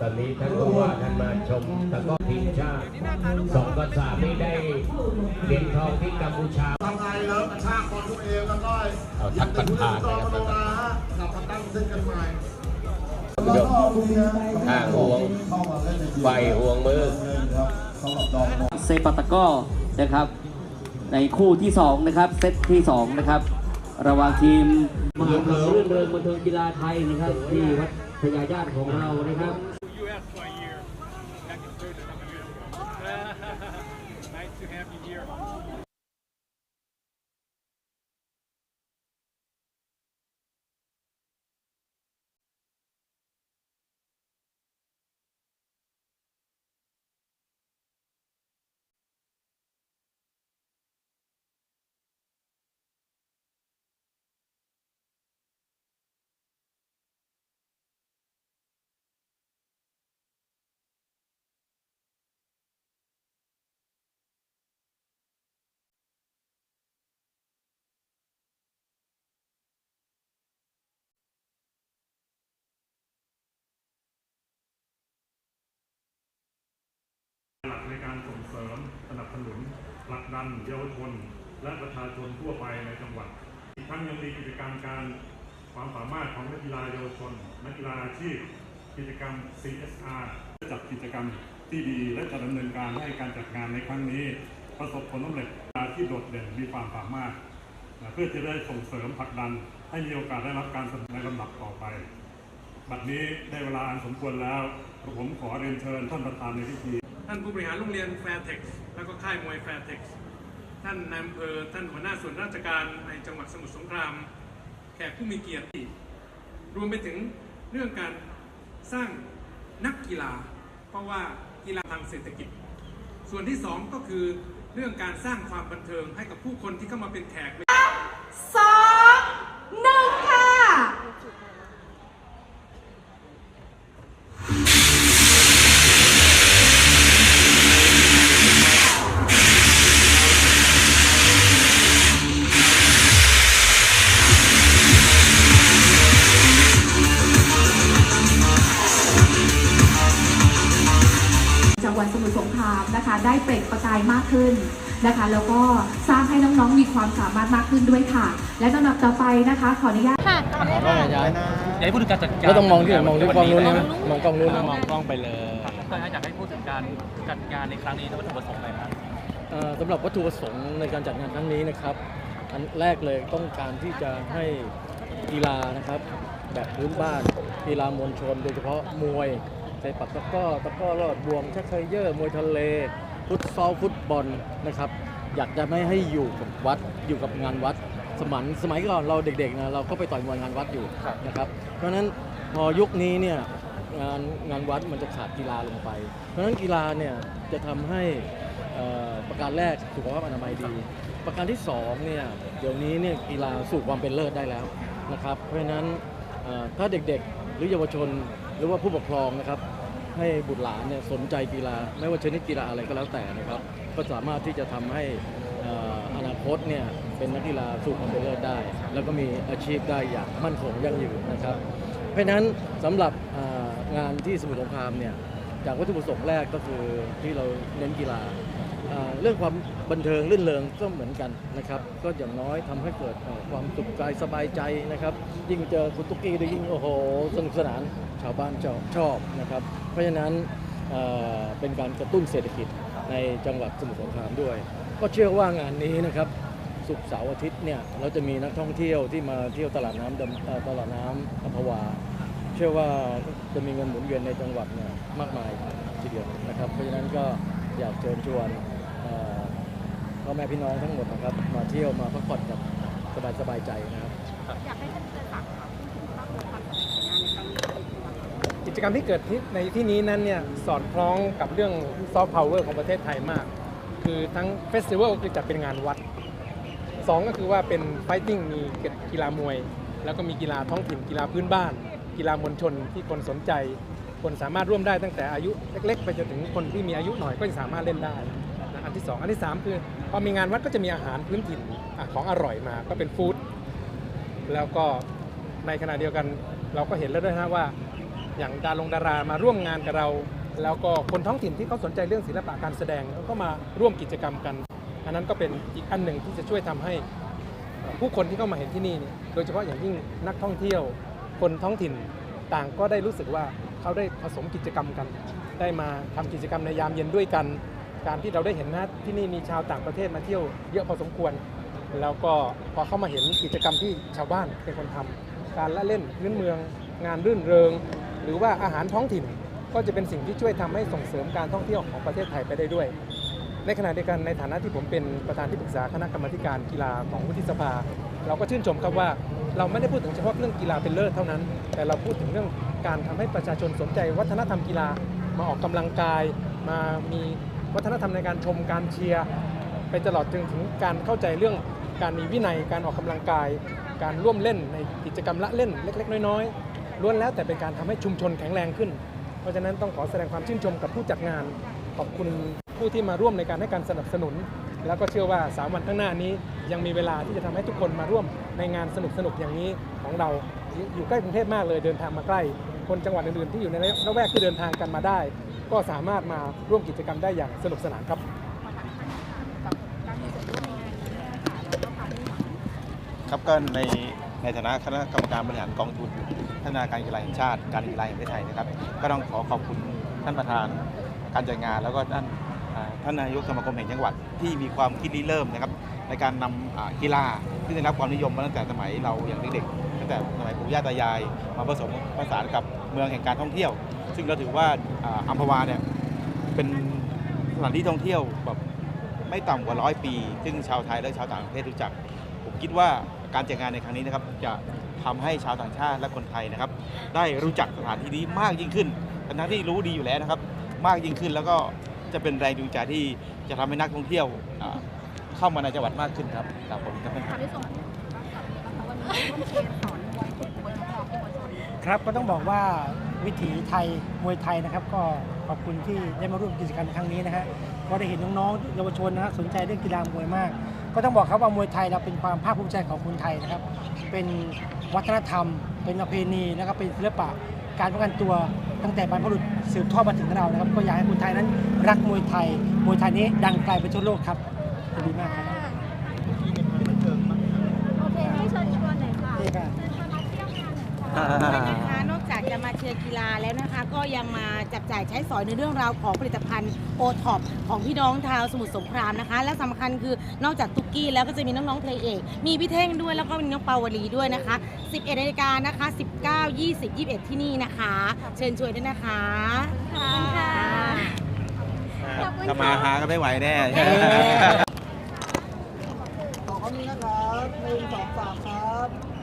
ตอนนี้ท่านผู้ว่าท่านมาชมตะกร้อทีมชาติสองกับสามนี่ได้เหรียญทองที่กัมพูชาทำไงแล้วกระชากบอลตัวเองแล้วก็เอาทักผ่านๆกนะครับลงมาฮะกลับมาตั้งเส้นกันใหม่ผู้ชมห่างห่วงไฟห่วงมือเซปัตตะกร้อนะครับ ในคู่ที่สองนะครับเซตที่สองนะครับระหว่างทีมมหาวิทยาลัยรื่นเริงบันเทิงกีฬาไทยนะครับที่วัดพญาญาติของเรานะครับ last one. ส่งเสริม สนับสนุนผลักดันเยาวชน และประชาชนทั่วไปในจังหวัด อีกทั้งยังมีกิจกรรมการความสามารถของนักกีฬาเยาวชน นักกีฬาอาชีพ กิจกรรม CSR จัดกิจกรรมที่ดีและจะดำเนินการให้การจัดงานในครั้งนี้ ประสบผลสำเร็จที่โดดเด่นมีความสามารถ เพื่อจะได้ส่งเสริมผลักดัน ให้มีโอกาสได้รับการสนับสนุนในลำดับต่อไป บัดนี้ได้เวลาอันสมควรแล้ว ผมขอเรียนเชิญท่านประธานในพิธี ท่านผู้บริหารโรงเรียนแฟร์เท็กซ์แล้วก็ค่ายมวยแฟร์เท็กซ์ท่านนายอำเภอท่านหัวหน้าส่วนราชการในจังหวัดสมุทรสงคราม แขกผู้มีเกียรติ รวมไปถึงเรื่องการสร้างนักกีฬา เพราะว่ากีฬาทางเศรษฐกิจ ส่วนที่สองก็คือเรื่องการสร้างความบันเทิงให้กับผู้คนที่เข้ามาเป็นแขกสองหนึ่งค่ะ ครามนะคะ ได้เปล่งประกายมากขึ้นนะคะ แล้วก็สร้างให้น้องๆมีความสามารถมากขึ้นด้วยค่ะ และลำดับต่อไปนะคะ ขออนุญาตอยากให้พูดถึงการจัดการไม่ต้องมองที่ไหนมองที่กล้องนู้นนะมองกล้องนู้นนะมองกล้องไปเลยก็อยากให้พูดถึงการจัดงานในครั้งนี้วัตถุประสงค์อะไรครับเอ่อสำหรับวัตถุประสงค์ในการจัดงานครั้งนี้นะครับอันแรกเลยต้องการที่จะให้กีฬานะครับ แบบพื้นบ้านกีฬามวลชน โดยเฉพาะมวย เตะปักตะกร้อตะกร้อรอดบวงชักเคยเยอร์มวยทะเล ฟุตซอลฟุตบอลนะครับ อยากจะไม่ให้อยู่กับวัดอยู่กับงานวัด สมัยสมัยก่อนเราเด็กๆนะเราก็ไปต่อยมวยงานวัดอยู่นะครับ เพราะฉะนั้นพอยุคนี้เนี่ยงานงานวัดมันจะขาดกีฬาลงไป เพราะฉะนั้นกีฬาเนี่ยจะทำให้เอ่อประการแรกสุขภาพอนามัยดี ประการที่สองเนี่ยเดี๋ยวนี้เนี่ยกีฬาสู่ความเป็นเลิศได้แล้วนะครับ เพราะฉะนั้นเอ่อถ้าเด็กๆ หรือเยาวชน หรือว่าผู้ปกครองนะครับ ให้บุตรหลานเนี่ยสนใจกีฬา ไม่ว่าชนิดกีฬาอะไรก็แล้วแต่นะครับ ก็สามารถที่จะทำให้ออนาคตเนี่ยเป็นนักกีฬาสู่ความเป็นเลิศได้ แล้วก็มีอาชีพได้อย่างมั่นคงยั่งยืนนะครับ เพราะนั้นสำหรับงานที่สมุทรสงครามเนี่ยจากวัตถุประสงค์แรกก็คือที่เราเน้นกีฬา เรื่องความบันเทิงรื่นเริงก็เหมือนกันนะครับ ก็อย่างน้อยทำให้เกิดความสุขกายสบายใจนะครับ ยิ่งเจอคุณตุ๊กกี้ได้ยิ่งโอ้โหสนุกสนานชาวบ้านชอบชอบนะครับ เพราะฉะนั้นเเป็นการกระตุ้นเศรษฐกิจในจังหวัดสมุทรสงครามด้วย ก็เชื่อว่างานนี้นะครับศุกเสาร์อาทิตย์เนี่ยเราจะมีนักท่องเที่ยวที่มาเที่ยวตลาดน้ำตลาดน้ำอัมพวา เชื่อว่าจะมีเงินหมุนเวียนในจังหวัดเนี่ยมากมายทีเดียวนะครับ เพราะฉะนั้นก็อยากเชิญชวน พ่อแม่พี่น้องทั้งหมดนะครับ มาเที่ยวมาพักผ่อนกับสบายสบายๆใจนะครับกิจกรรมที่เกิดที่ในที่นี้นั้นเนี่ยสอดคล้องกับเรื่องซอฟต์พาวเวอร์ของประเทศไทยมาก คือทั้งเฟสติวัลคือจัดเป็นงานวัดสองก็คือว่าเป็นไฟติ้งมีกีฬามวย แล้วก็มีกีฬาท้องถิ่นกีฬาพื้นบ้าน กีฬามวลชนที่คนสนใจ คนสามารถร่วมได้ตั้งแต่อายุเล็ก ๆ ไปจนถึงคนที่มีอายุหน่อยก็ยังสามารถเล่นได้นะ อันที่สองอันที่สามคือพอมีงานวัดก็จะมีอาหารพื้นถิ่นอของอร่อยมาก็เป็นฟู้ดแล้วก็ในขณะเดียวกันเราก็เห็นแล้วด้วยนะว่า อย่างดารงดารามาร่วมงานกับเรา แล้วก็คนท้องถิ่นที่เขาสนใจเรื่องศิลปะการแสดงเขาก็มาร่วมกิจกรรมกัน อันนั้นก็เป็นอีกอันหนึ่งที่จะช่วยทำให้ผู้คนที่เข้ามาเห็นที่นี่ โดยเฉพาะอย่างยิ่งนักท่องเที่ยว คนท้องถิ่นต่างก็ได้รู้สึกว่าเขาได้ผสมกิจกรรมกัน ได้มาทำกิจกรรมในยามเย็นด้วยกัน การที่เราได้เห็นนะที่นี่มีชาวต่างประเทศมาเที่ยวเยอะพอสมควร แล้วก็พอเข้ามาเห็นกิจกรรมที่ชาวบ้านเป็นคนทำการละเล่นพื้นเมือง งานรื่นเริง หรือว่าอาหารท้องถิ่น ก็จะเป็นสิ่งที่ช่วยทำให้ส่งเสริมการท่องเที่ยวของประเทศไทยไปได้ด้วย ในขณะเดียวกันในฐานะที่ผมเป็นประธานที่ปรึกษาคณะกรรมการกีฬาของวุฒิสภา เราก็ชื่นชมครับว่าเราไม่ได้พูดถึงเฉพาะเรื่องกีฬาเป็นเลิศเท่านั้น แต่เราพูดถึงเรื่องการทำให้ประชาชนสนใจวัฒนธรรมกีฬามาออกกำลังกายมามี วัฒนธรรมในการชมการเชียร์ไปตลอดจนถึงการเข้าใจเรื่องการมีวินัยการออกกำลังกาย การร่วมเล่นในกิจกรรมละเล่นเล็ก ๆ น้อยๆล้วนแล้วแต่เป็นการทำให้ชุมชนแข็งแรงขึ้น เพราะฉะนั้นต้องขอแสดงความชื่นชมกับผู้จัดงาน ขอบคุณผู้ที่มาร่วมในการให้การสนับสนุน แล้วก็เชื่อว่า 3 วันข้างหน้านี้ ยังมีเวลาที่จะทำให้ทุกคนมาร่วมในงานสนุกสนุกๆอย่างนี้ของเราอยู่ใกล้กรุงเทพมากเลยเดินทางมาใกล้ คนจังหวัดอื่นๆที่อยู่ในละแวกที่เดินทางกันมาได้ ก็สามารถมาร่วมกิจกรรมได้อย่างสนุกสนานครับครับก็ในในฐานะคณะกรรมการบริหารกองทุนพัฒนาการกีฬาแห่งชาติการกีฬาแห่งประเทศไทยนะครับ ก็ต้องขอขอบคุณท่านประธานการจัดงาน แล้วก็ท่านท่านนายกสมาคมแห่งจังหวัดที่มีความคิดริเริ่มนะครับ ในการนำอ่ากีฬาที่ได้รับความนิยมมาตั้งแต่สมัยเราอย่างเด็กๆตั้งแต่สมัยปู่ย่าตายายมาผสมผสานกับเมืองแห่งการท่องเที่ยว ซึ่งเราถือว่าอ่าอัมพวาเนี่ยเป็นสถานที่ท่องเที่ยวแบบไม่ต่ำกว่าร้อยปี ซึ่งชาวไทยและชาวต่างประเทศรู้จัก ผมคิดว่าการจัดงานในครั้งนี้นะครับจะทำให้ชาวต่างชาติและคนไทยนะครับ ได้รู้จักสถานที่นี้มากยิ่งขึ้นทั้งๆที่รู้ดีอยู่แล้วนะครับ มากยิ่งขึ้นแล้วก็จะเป็นแรงจูงใจที่จะทำให้นักท่องเที่ยวอ่าเข้ามาในจังหวัดมากขึ้นครับครับผมครับครับก็ต้องบอกว่า วิถีไทยมวยไทยนะครับ ก็ขอบคุณที่ได้มาร่วมกิจกรรมในครั้งนี้นะฮะก็ได้เห็นน้องๆเยาวชนนะฮะสนใจเรื่องกีฬามวยมาก ก็ต้องบอกครับว่ามวยไทยเราเป็นความภาคภูมิใจของคนไทยนะครับ เป็นวัฒนธรรม เป็นประเพณีนะครับเป็นศิลปะการป้องกันตัวตั้งแต่บรรพบุรุษสืบทอดมาถึงเรานะครับ ก็อยากให้คนไทยนั้น รักมวยไทย มวยไทยนี้ดังไกลไปทั่วโลกครับขอบคุณมากครับโอเคให้เชิญชวนหน่อยค่ะนี่ค่ะเชิญชวนมาเที่ยวงานหน่อยค่ะด้วยนะคะนอก จากจะมาเชียร์กีฬาแล้วนะคะ ก็ยังมาจับจ่ายใช้สอยในเรื่องราวของผลิตภัณฑ์โอท็อปของพี่น้องชาวสมุทรสงครามนะคะ และสำคัญคือนอกจากตุ๊กกี้แล้วก็จะมีน้องๆเพลงเอกมีพี่เท่งด้วยแล้วก็มีน้องเปาวลีด้วยนะคะ 11นาฬิกานะคะ 19 20 21 ที่นี่นะคะ เชิญชวนด้วยนะคะขอบคุณค่ะขอบคุณถ้ามาค่ะหากันไม่ไหวแน่ขอบคุณนะครับหนึ่งสองสามครับ